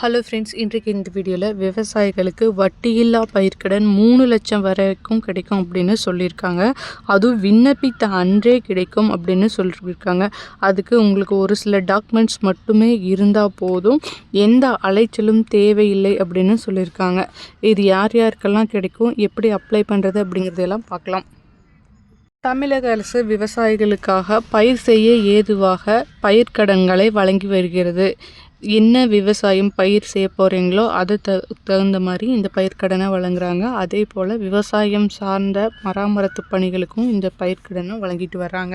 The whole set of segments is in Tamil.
ஹலோ ஃப்ரெண்ட்ஸ் இன்றைக்கு இந்த வீடியோவில் விவசாயிகளுக்கு வட்டியில்லா பயிர்க்கடன் மூணு லட்சம் வரைக்கும் கிடைக்கும் அப்படின்னு சொல்லியிருக்காங்க. அதுவும் விண்ணப்பித்த அன்றே கிடைக்கும் அப்படின்னு சொல்லியிருக்காங்க. அதுக்கு உங்களுக்கு ஒரு சில டாக்குமெண்ட்ஸ் மட்டுமே இருந்தால் போதும். எந்த அலைச்சலும் தேவையில்லை அப்படின்னு சொல்லியிருக்காங்க. இது யார் யாருக்கெல்லாம் கிடைக்கும் எப்படி அப்ளை பண்ணுறது அப்படிங்கிறதெல்லாம் பார்க்கலாம். தமிழக அரசு விவசாயிகளுக்காக பயிர் செய்ய ஏதுவாக பயிர்க்கடன்களை வழங்கி வருகிறது. என்ன விவசாயம் பயிர் செய்ய போகிறீங்களோ அது த தகுந்த மாதிரி இந்த பயிர்க்கடனை வழங்குறாங்க. அதே போல் விவசாயம் சார்ந்த மராமரத்து பணிகளுக்கும் இந்த பயிர்க்கடனை வழங்கிட்டு வர்றாங்க.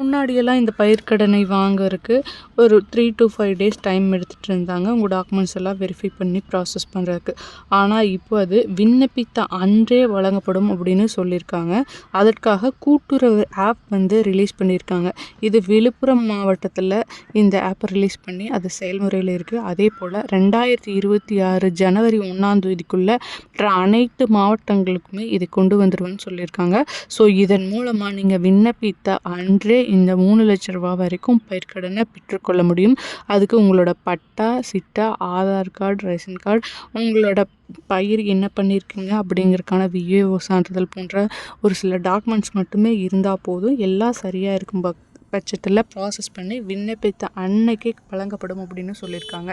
முன்னாடியெல்லாம் இந்த பயிர்க்கடனை வாங்குறதுக்கு ஒரு three to five days time எடுத்துகிட்டு இருந்தாங்க. உங்கள் டாக்குமெண்ட்ஸ் எல்லாம் வெரிஃபை பண்ணி ப்ராசஸ் பண்ணுறதுக்கு ஆனால் இப்போ அது விண்ணப்பித்த அன்றே வழங்கப்படும் அப்படின்னு சொல்லியிருக்காங்க. அதற்காக கூட்டுறவு ஆப் வந்து ரிலீஸ் பண்ணியிருக்காங்க. இது விழுப்புரம் மாவட்டத்தில் இந்த ஆப்பை ரிலீஸ் பண்ணி அது செயல்முறையில் இருக்குது அதே போல் ரெண்டாயிரத்தி இருபத்தி ஆறு ஜனவரி ஒன்றாம் தேதிக்குள்ளே மற்ற அனைத்து மாவட்டங்களுக்குமே இதை கொண்டு வந்துடுவேன்னு சொல்லியிருக்காங்க. ஸோ இதன் மூலமாக நீங்கள் விண்ணப்பித்த அன்றே இந்த மூணு லட்ச ரூபா வரைக்கும் பயிர்க்கடனை பெற்றுக்கொள்ள முடியும். அதுக்கு உங்களோட patta chitta Aadhaar card ration card உங்களோட பயிர் என்ன பண்ணியிருக்கீங்க அப்படிங்கிறதுக்கான விஏஓ சான்றிதழ் போன்ற ஒரு சில டாக்குமெண்ட்ஸ் மட்டுமே இருந்தால் போதும். எல்லாம் சரியாக இருக்கும் பக் பட்சத்தில் ப்ராசஸ் பண்ணி விண்ணப்பித்த அன்னைக்கே வழங்கப்படும் அப்படின்னு சொல்லியிருக்காங்க.